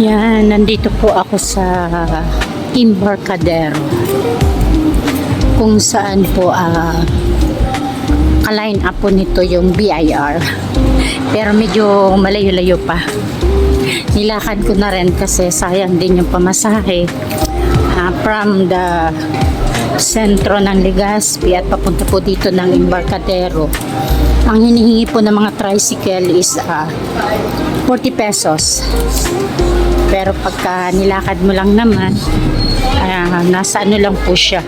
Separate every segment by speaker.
Speaker 1: Ayan, nandito po ako sa Embarcadero. Kung saan po ah kaline up po nito yung BIR. Pero medyo malayo-layo pa. Nilakad ko na rin kasi sayang din yung pamasahe ah, from the sentro ng Legazpi at papunta po dito ng Embarcadero. Ang hinihingi po ng mga tricycle is ah, 40 pesos. Pero pagka nilakad mo lang naman, ah, nasa ano lang po siya.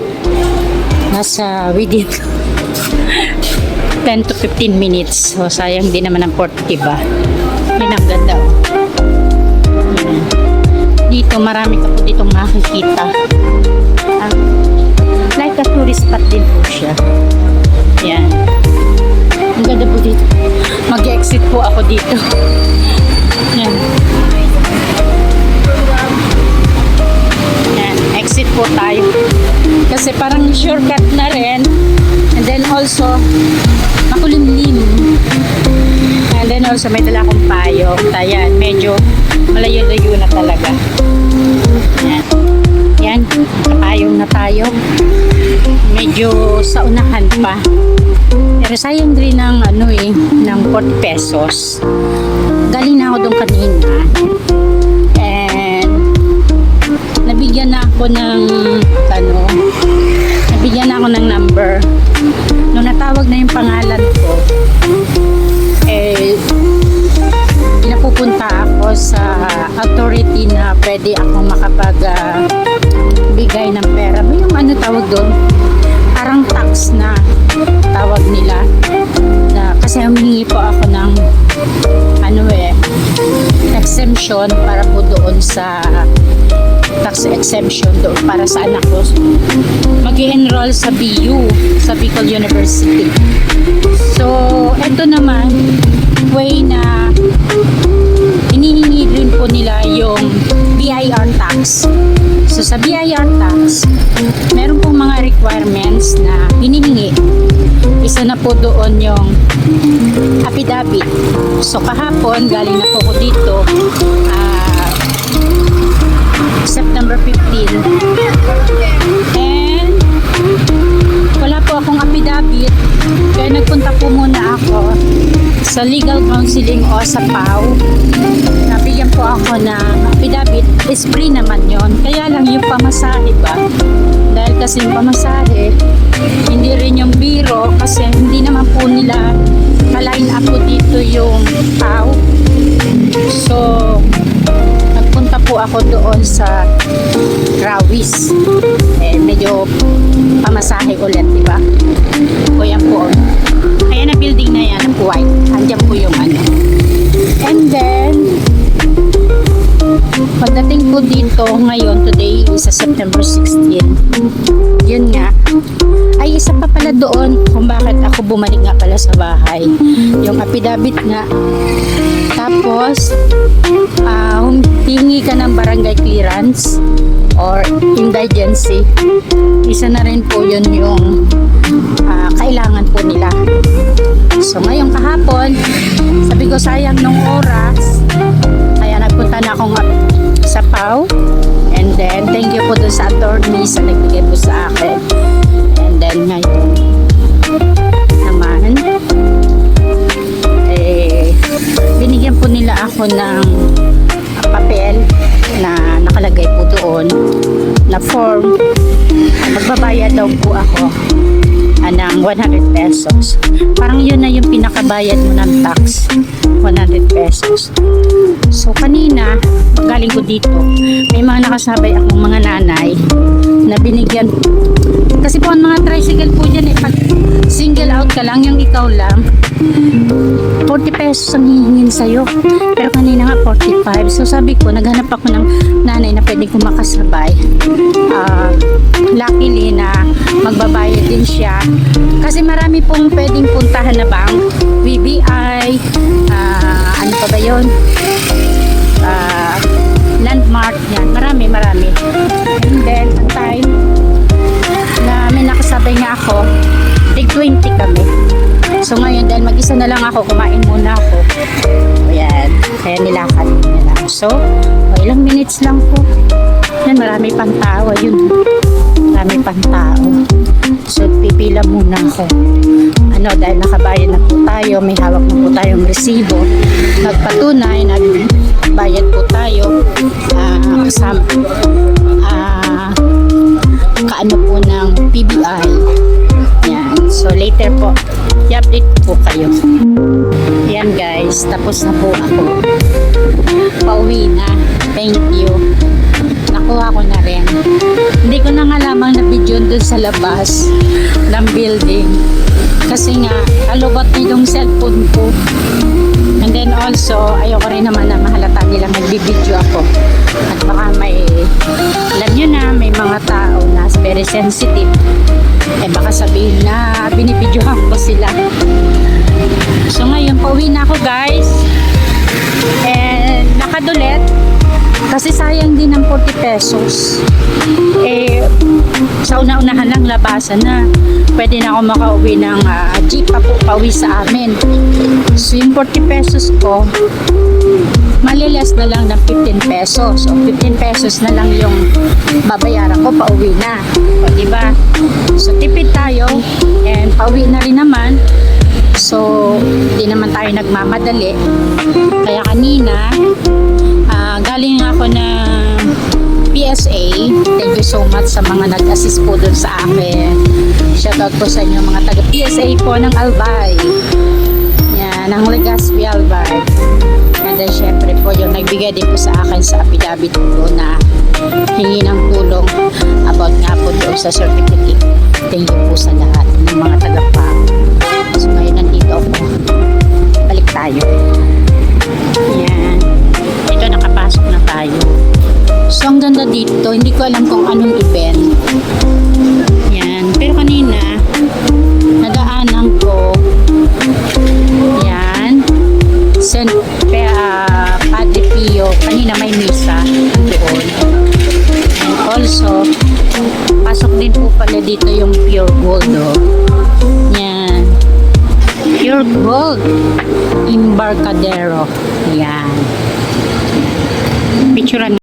Speaker 1: Nasa within 10 to 15 minutes. So, sayang din naman ang 40, diba? Yun ang ganda, oh. Dito, marami ka po ditong makikita. Ah, like a tourist spot din po siya. Yan. Ang ganda po dito. Mag-exit po ako dito. Po tayo. Kasi parang shortcut na rin. And then also, makulimlim. And then also, may dala akong payo. Ayan, medyo malayo-layo na talaga. Yan. Yan, nakapayong na tayo. Medyo sa unahan pa. Pero sayang rin ng ano eh, ng 40 pesos. Galing na ako doon kanina. Nabigyan na ako ng ano, nabigyan na ako ng number. Nung natawag na yung pangalan ko, eh, pinapupunta ako sa authority na pwede ako makapag ah, bigay ng pera. May yung ano tawag doon? Parang tax na tawag nila. Na, kasi humingi po ako ng ano eh, exemption para po doon sa tax exemption doon para sa anak ko. Mag enroll sa BU sa Bicol University. So eto naman way na hinihingi rin po nila yung BIR tax. So sa BIR tax meron pong mga requirements na hinihingi. Isa na po doon yung affidavit. So kahapon galing na po ko dito ah September 15. And wala po akong affidavit. Kaya nagpunta po muna ako sa legal counseling o sa PAW. Nabigyan po ako ng affidavit. Is free naman yon. Kaya lang yung pamasahe ba? Dahil kasi yung pamasahe, hindi rin yung biro kasi hindi naman po nila kaline up dito yung PAW. So, ako doon sa Rawis. Eh, medyo pamasahe ulit, di ba? O yan po. Kaya na building na yan, na white. Andiyan po yung ano. And then, pagdating po dito ngayon, today is September 16. Yun nga. Ay, isa pa pala doon kung bakit ako bumalik nga pala sa bahay. Yung affidavit nga. Tapos, ah humingi ka ng barangay clearance or indigency. Isa na rin po yun yung ah, kailangan po nila. So ngayong kahapon, sabi ko sayang nung oras, kaya nagpunta na akong sa PAW. And then, thank you po dun sa attorney sa nagbigay po sa akin. Then, ngayon naman, eh, binigyan po nila ako ng papel na nakalagay po doon na form. Magbabayad daw po ako ah, ng 100 pesos parang yun na yung pinakabayad mo ng tax 100 pesos so kanina galing ko dito may mga nakasabay akong mga nanay na binigyan kasi po ang mga tricycle po dyan eh pag single out ka lang yung ikaw lang 40 pesos ang hihingin sa'yo. Pero kanina nga 45. So sabi ko, naghanap ako ng nanay na pwede ko makasabay. Ah, luckily na magbabayad din siya. Kasi marami pong pwedeng puntahan na bank. BBI, ah, ano pa ba yun? Ah, landmark yan. Marami, marami. And then, ang time na may nakasabay nga ako, tig 20 kami. So ngayon, dahil mag-isa na lang ako, kumain muna ako. Ayan. Kaya nilakad lang. So, ilang minutes lang po. Yan, marami pang tao. Yun, marami pang tao. So, pipila muna ako. Ano, dahil nakabayad na po tayo, may hawak na po tayong resibo. Nagpatunay, nagbayad po tayo. Ah, kasama, ah, kaano po ng PBI. Yan. So, later po, i-update po kayo. Yan guys, tapos na po ako. Pauwi na. Thank you. Nakuha ko na rin. Hindi ko na nga lamang na video dun sa labas ng building. Kasi nga, alubot na yung cellphone ko. And then also, ayoko rin naman na mahalata nilang nagbibideo ako. At baka may, alam nyo na, may mga tao na very sensitive. Eh baka sabihin na binibidyohan ko sila. So ngayon, pauwi na ako guys. And nakadulet. Kasi sayang din ng 40 pesos. Eh, sa una-unahan lang labasan na. Pwede na ako makauwi ng ah, jeep pa po pauwi sa amin. So yung 40 pesos ko, maliles na lang ng 15 pesos. So 15 pesos na lang yung babayaran ko pauwi na. O diba? So tipid tayo and pauwi na rin naman. So, di naman tayo nagmamadali. Kaya kanina, galing ako ng PSA. Thank you so much sa mga nag-assist po dun sa akin. Shoutout po sa inyo mga taga PSA po ng Albay. Yan, ng Legazpi Albay. And then, syempre po, yung nagbigay din po sa akin sa affidavit ko na hingi ng tulong about nga po doon sa certificate. Thank you po sa lahat ng mga taga So, ang ganda dito, hindi ko alam kung anong event. Yan. Pero kanina, nadaanan ko, yan, St. Pe, ah, Padre Pio, kanina may misa doon. And also, pasok din po pala dito yung pure gold, oh. Yan. Pure gold. Embarcadero. Yan. Picturean